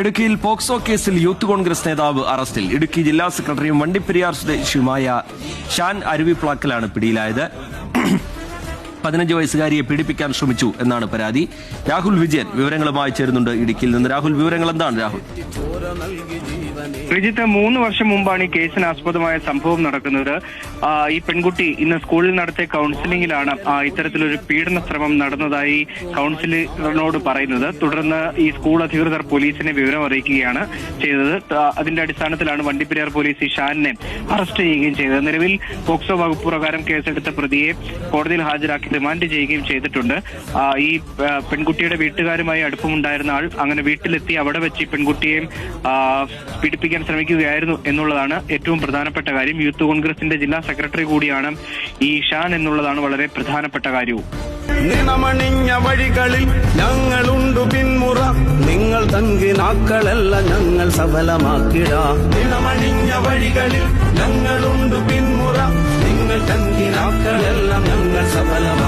ഇടുക്കിയിൽ പോക്സോ കേസിൽ യൂത്ത് കോൺഗ്രസ് നേതാവ് അറസ്റ്റിൽ. ഇടുക്കി ജില്ലാ സെക്രട്ടറിയും വണ്ടിപ്പെരിയാർ സ്വദേശിയുമായ ഷാൻ അരുവിപ്ലാക്കലാണ് പിടിയിലായത്. പതിനഞ്ച് വയസ്സുകാരിയെ പീഡിപ്പിക്കാൻ ശ്രമിച്ചു എന്നാണ് പരാതി. രാഹുൽ വിജയൻ വിവരങ്ങളുമായി ചേരുന്നുണ്ട്. ഇടുക്കിയിൽ നിന്ന് രാഹുൽ വിവരങ്ങൾ എന്താണ് രാഹുൽ? രജിത്ത് മൂന്ന് വർഷം മുമ്പാണ് ഈ കേസിന് ആസ്പദമായ സംഭവം നടക്കുന്നത്. ഈ പെൺകുട്ടി ഇന്ന് സ്കൂളിൽ നടത്തിയ കൗൺസിലിംഗിലാണ് ഇത്തരത്തിലൊരു പീഡന ശ്രമം നടന്നതായി കൗൺസിലറിനോട് പറയുന്നത്. തുടർന്ന് ഈ സ്കൂൾ അധികൃതർ പോലീസിനെ വിവരം അറിയിക്കുകയാണ് ചെയ്തത്. അതിന്റെ അടിസ്ഥാനത്തിലാണ് വണ്ടിപ്പെരിയാർ പോലീസ് ഈ ഷാനിനെ അറസ്റ്റ് ചെയ്യുകയും ചെയ്തത്. നിലവിൽ പോക്സോ വകുപ്പ് പ്രകാരം കേസെടുത്ത പ്രതിയെ കോടതിയിൽ ഹാജരാക്കി ഡിമാൻഡ് ചെയ്യുകയും ചെയ്തിട്ടുണ്ട്. ഈ പെൺകുട്ടിയുടെ വീട്ടുകാരുമായി അടുപ്പമുണ്ടായിരുന്ന ആൾ അങ്ങനെ വീട്ടിലെത്തി അവിടെ വെച്ച് പെൺകുട്ടിയെയും പീഡിപ്പിക്കാൻ ശ്രമിക്കുകയായിരുന്നു എന്നുള്ളതാണ് ഏറ്റവും പ്രധാനപ്പെട്ട കാര്യം. യൂത്ത് കോൺഗ്രസിന്റെ ജില്ലാ സെക്രട്ടറി കൂടിയാണ് ഈ ഷാൻ എന്നുള്ളതാണ് വളരെ പ്രധാനപ്പെട്ട കാര്യവും. നിണമണിഞ്ഞ വഴികളിൽ ഞങ്ങളുണ്ട് പിന്മുറ. നിങ്ങൾ തങ്കിനാക്കളല്ല ഞങ്ങൾ സഫലമാക്കിട. നിണമണിഞ്ഞ വഴികളിൽ ഞങ്ങളുണ്ട് പിന്മുറ. നിങ്ങൾ തങ്കിനാക്കളെല്ലാം ഞങ്ങൾ സഫലമാക്കി